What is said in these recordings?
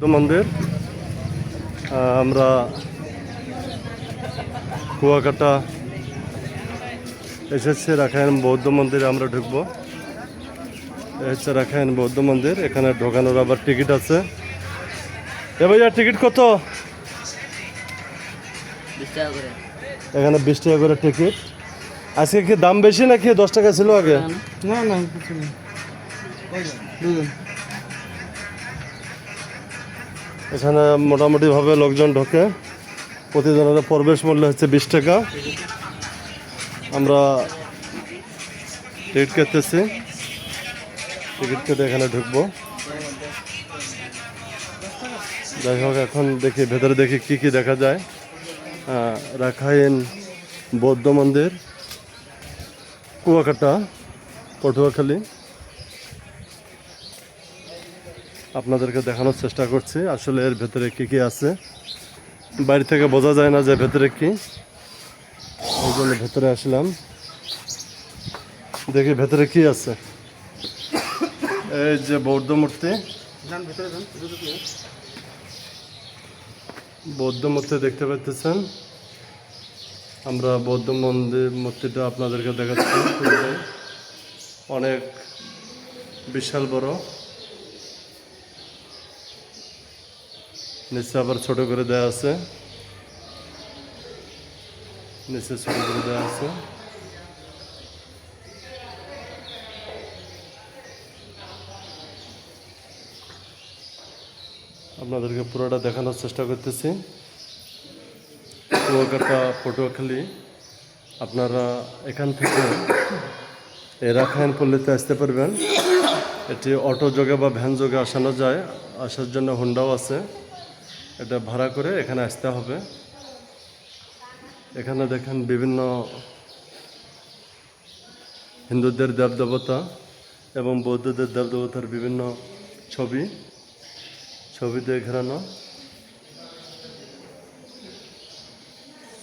বৌদ্ধ মন্দির আমরা কুয়াকাটা এসেছি রাখায়ন বৌদ্ধ মন্দিরে আমরা ঢুকবো। এই হচ্ছে রাখাইন বৌদ্ধ মন্দির এখানে ঢোকানোর আবার টিকিট আছে। এ ভাইয়া টিকিট কত? এখানে বিশ টাকা করে টিকিট। আজকে কি দাম বেশি নাকি দশ টাকা ছিল আগে? না না কিছু এখানে মোটামুটিভাবে লোকজন ঢোকে। প্রতিজনের প্রবেশ মূল্য হচ্ছে বিশ টাকা। আমরা টিকিট কেটেছি। টিকিট কেটে এখানে ঢুকবো। যাই হোক, এখন দেখি, ভেতরে দেখি কি কি দেখা যায়। রাখাইন বৌদ্ধ মন্দির, কুয়াকাটা, পটুয়াখালী। আপনাদেরকে দেখানোর চেষ্টা করছি আসলে এর ভেতরে কী কী আছে। বাইরে থেকে বোঝা যায় না যে ভেতরে কি। ওই জন্য ভেতরে আসলাম। দেখি ভেতরে কি আছে। এই যে বৌদ্ধ মূর্তি। বৌদ্ধ মূর্তি দেখতে পাচ্ছেন আমরা বৌদ্ধ মন্দির মূর্তিটা আপনাদেরকে দেখাচ্ছি। অনেক বিশাল বড়। নিচে আবার ছোট করে দেওয়া আছে নিচে ছোট করে দেওয়া আছে আপনাদেরকে পুরোটা দেখানোর চেষ্টা করতেছি কুয়াকাটা পটুয়াখালী আপনারা এখান থেকে রাখায়ন পল্লীতে আসতে পারবেন এটি অটো যোগে বা ভ্যান যোগে আসানো যায় আসার জন্য হুন্ডাও আছে এটা ভাড়া করে এখানে আসতে হবে। এখানে দেখেন বিভিন্ন হিন্দুদের দেবদেবতা এবং বৌদ্ধদের দেবদেবতার বিভিন্ন ছবি ছবি দিয়ে ঘেরানো।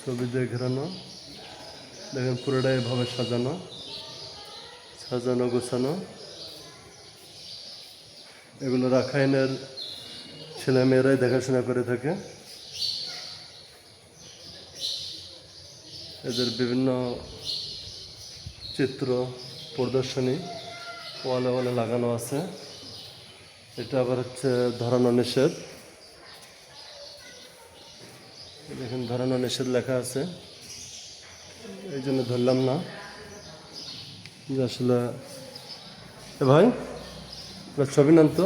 ছবি দিয়ে ঘেরানো। দেখেন পুরোটা এভাবে সাজানো সাজানো, গোছানো। এগুলো রাখাইনের ছেলেমেয়েরাই দেখাশোনা করে থাকে। এদের বিভিন্ন চিত্র, প্রদর্শনী, ওয়ালে ওয়ালে লাগানো আছে। এটা আবার হচ্ছে ধরানো নিষেধ। দেখেন, ধরানো নিষেধ লেখা আছে। এই জন্য ধরলাম না। যে আসলে ভাই ছবি নেন তো।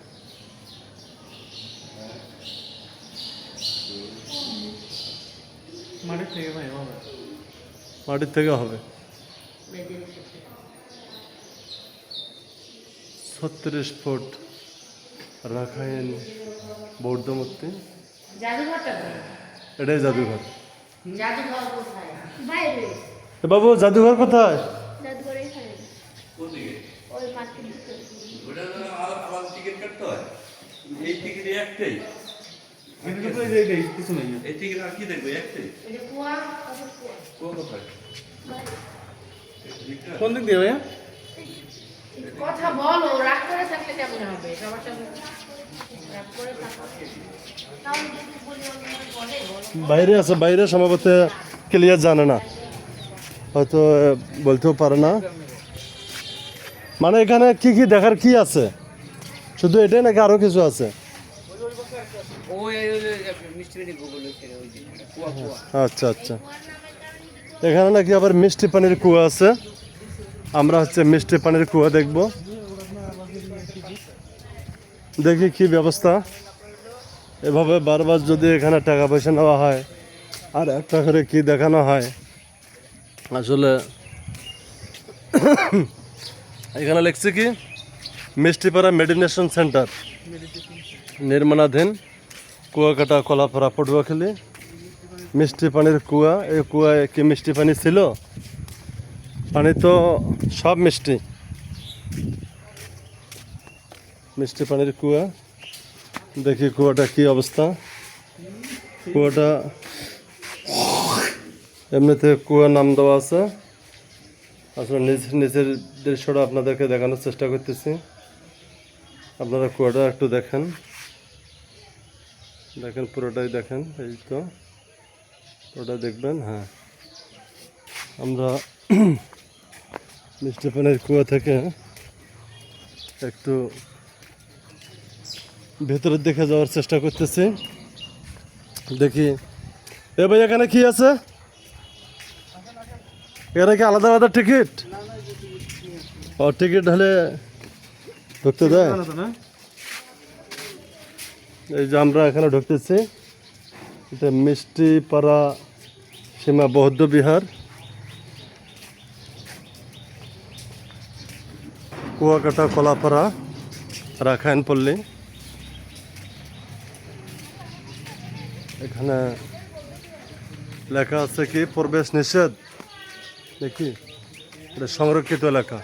হবে থেকে ভাই হবে মাটির থেকে হবে। ছত্রিশ ফুট রাখাইন বৌদ্ধ মূর্তি এটাই জাদুঘর। জাদুঘর কোথায়? বাইরে এ বাবু জাদুঘর কোথায়? জাদুঘর ওই টিকিট কাটতে হয়। এই টিকিট একটাই। কিছু নেই। এই টিকিট আর কি দেখবে? একটাই ওই যে কুয়া কোন কোথায়? কোন দিক দিয়ে ভাইয়া? কথা বলো রাগ করে থাকলে কেমন হবে? সবার সাথে রাগ করে থাকো। তাহলে যদি বলি অন্য বলে বলো। বাইরে আছে বাইরে সম্ভবত ক্লিয়ার জানে না। হয়তো বলতেও পারে না। মানে এখানে কি কি দেখার কি আছে? শুধু এটাই নাকি আরও কিছু আছে ওই ওই মিষ্টি মিষ্টি গুগল ওই যে কুয়া কুয়া আচ্ছা আচ্ছা। এখানে নাকি আবার মিষ্টি পানির কুয়া আছে। আমরা হচ্ছে মিষ্টি পানির কুয়া দেখব। দেখি কি ব্যবস্থা। এভাবে বারবার যদি এখানে টাকা পয়সা নেওয়া হয়, আর একটা করে কি দেখানো হয়? আসলে এখানে লিখছে কি, মিষ্টিপাড়া মেডিটেশন সেন্টার। নির্মাণাধীন। কুয়াকাটা কলাপাড়া পটুয়াখালী মিষ্টি পানির কুয়া, এই কুয়ায় কি মিষ্টি পানি ছিল? পানি তো সব মিষ্টি। মিষ্টি পানির কুয়া। দেখি কুয়াটা কি অবস্থা। কুয়াটা এমনিতে কুয়া নাম দেওয়া আছে। আসলে নিচের দৃশ্যটা আপনাদেরকে দেখানোর চেষ্টা করতেছি। আপনারা কুয়াটা একটু দেখেন। দেখেন পুরোটাই দেখেন, এই তো। পুরোটা দেখবেন হ্যাঁ। আমরা মিষ্টি পানির কুয়া থেকে একটু ভেতরের দিকে যাওয়ার চেষ্টা করতেছি। দেখি। এ ভাই, এখানে কি আছে? এখানে কি আলাদা আলাদা টিকিট? ও, টিকিট হলে ঢুকতে দেয়? এই যে আমরা এখানে ঢুকতেছি, এটা মিষ্টি পাড়া সীমা বৌদ্ধ বিহার। কুয়াকাটা কলাপাড়া রাখায়ন পল্লী এখানে লেখা আছে কি, প্রবেশ নিষেধ? দেখি, এটা সংরক্ষিত এলাকা।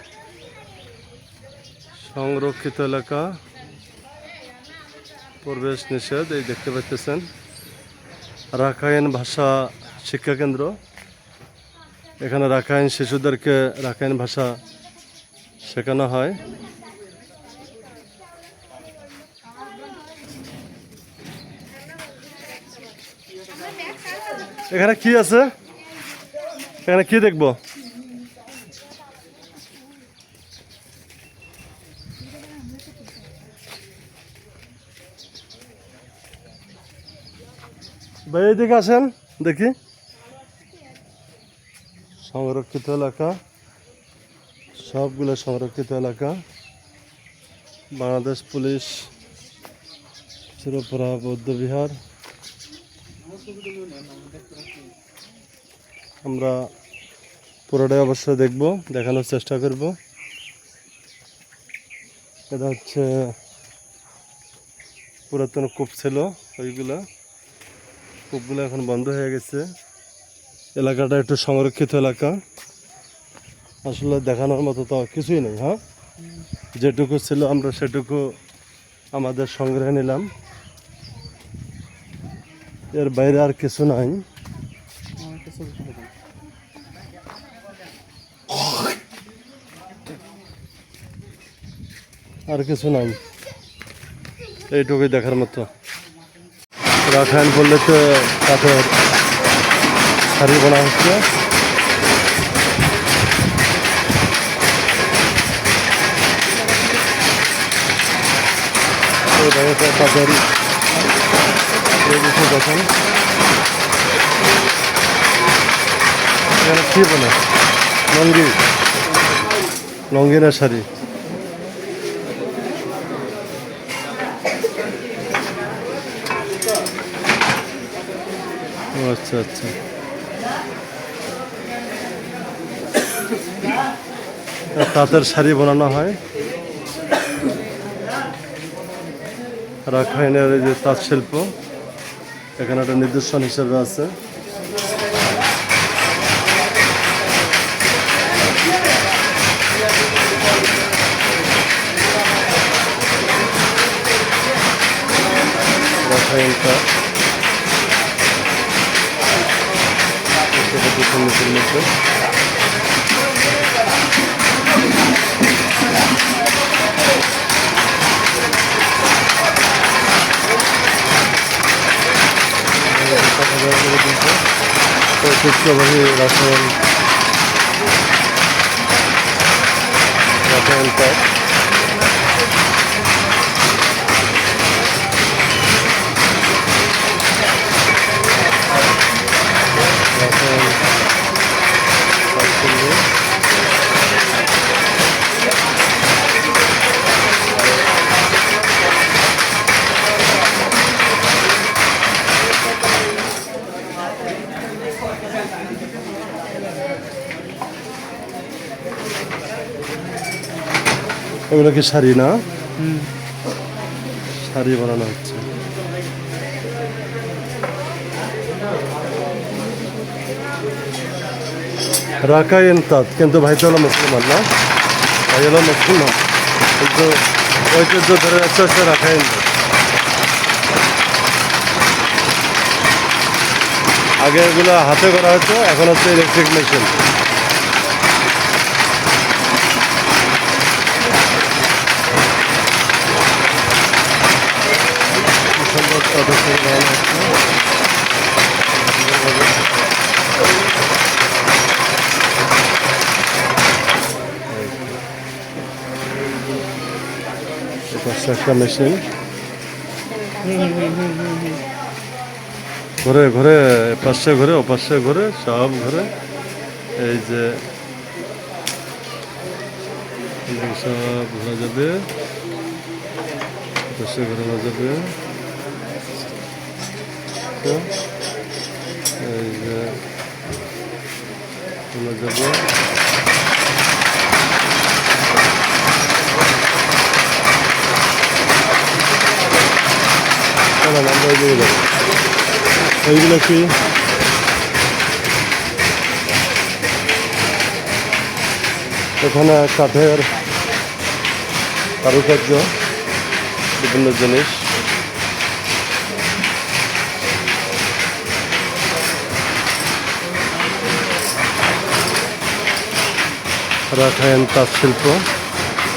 সংরক্ষিত এলাকা। প্রবেশ নিষেধ, এই দেখতে পাচ্ছেন রাখাইন ভাষা শিক্ষা কেন্দ্র। এখানে রাখাইন শিশুদেরকে রাখাইন ভাষা শেখানো হয়। এখানে কি আছে? এখানে কি দেখব? ভাই এদিকে আসেন, দেখি। সংরক্ষিত এলাকা। সবগুলো সংরক্ষিত এলাকা। বাংলাদেশ পুলিশ চিরপুরা বৌদ্ধ বিহার। আমরা পুরোটাই অবশ্যই দেখব, দেখানোর চেষ্টা করব। এটা হচ্ছে পুরাতন কূপ ছিল, ওইগুলা। কূপগুলো এখন বন্ধ হয়ে গেছে। এলাকাটা একটু সংরক্ষিত এলাকা। আসলে দেখানোর মতো তো কিছুই নেই হ্যাঁ? যেটুকু ছিল আমরা সেটুকু আমাদের সংগ্রহে নিলাম। এর বাইরে আর কিছু নাই। আর কিছু নাই। এইটুকুই দেখার মতো। রাখায়ন বললে তো কাঠের শাড়ি বোনা হচ্ছে। এই দেখেন। এখানে কি বলে? লঙ্গি। লঙ্গি শাড়ি। আচ্ছা আচ্ছা। তাঁতের শাড়ি বানানো হয়। রাখাইনের যে তাঁত শিল্প, এখানে একটা নিদর্শন হিসেবে আছে। রাখাইন তাঁত দেখতে মধ্যে ঐতিহ্যবাহী রাসায়ন রাসায়ন কাঠ এগুলো কি শাড়ি না? শাড়ি বানানো হচ্ছে। রাখায়েন তাঁত কিন্তু ভাই তো মুসলমান না? ভাই হলো মুসলমান। কিন্তু ঐতিহ্য ধরে আস্তে আস্তে রাখায়েন আগে এগুলো হাতে করা হতো এখন হচ্ছে ইলেকট্রিক মেশিন ঘুরে ঘুরে, পাশে ঘুরে ও পাশে সব ঘুরে। এই যে সব ঘোরা যাবে। পাশে ঘোরানো যাবে। তো এই যে এখানে কাঠের কারুকার্য বিভিন্ন জিনিস। রাখায়ন তাঁত শিল্প।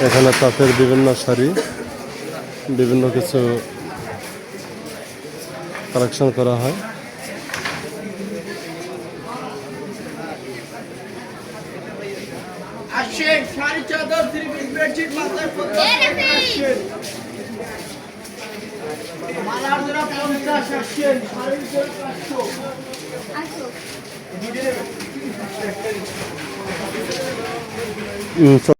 এখানে তাঁতের বিভিন্ন শাড়ি বিভিন্ন কিছু কালেকশন করা হয়। আসো। 嗯，说。